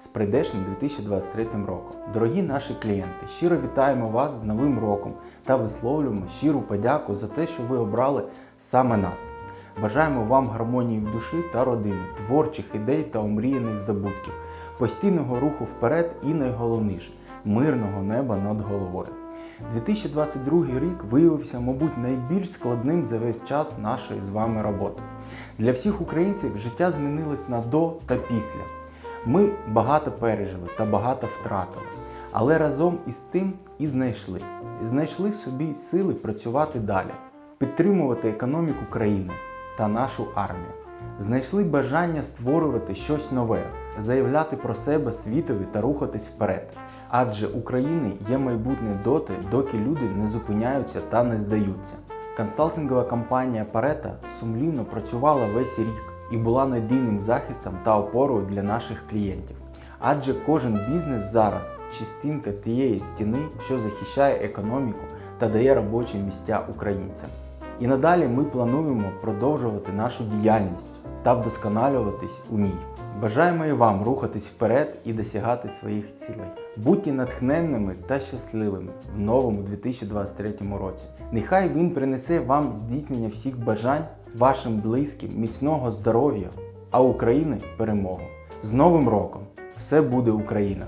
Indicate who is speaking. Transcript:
Speaker 1: з прийдешнім 2023 роком. Дорогі наші клієнти, щиро вітаємо вас з Новим роком та висловлюємо щиру подяку за те, що ви обрали саме нас. Бажаємо вам гармонії в душі та родини, творчих ідей та омріяних здобутків, постійного руху вперед і найголовніше мирного неба над головою. 2022 рік виявився, мабуть, найбільш складним за весь час нашої з вами роботи. Для всіх українців життя змінилось на до та після. Ми багато пережили та багато втратили, але разом із тим і знайшли. Знайшли в собі сили працювати далі, підтримувати економіку країни та нашу армію. Знайшли бажання створювати щось нове, заявляти про себе світові та рухатись вперед. Адже України є майбутнє доти, доки люди не зупиняються та не здаються. Консалтингова компанія Парета сумлінно працювала весь рік і була надійним захистом та опорою для наших клієнтів. Адже кожен бізнес зараз частинка тієї стіни, що захищає економіку та дає робочі місця українцям. І надалі ми плануємо продовжувати нашу діяльність та вдосконалюватись у ній. Бажаємо і вам рухатись вперед і досягати своїх цілей. Будьте натхненними та щасливими в новому 2023 році. Нехай він принесе вам здійснення всіх бажань, вашим близьким, міцного здоров'я, а України перемогу. З Новим роком! Все буде Україна!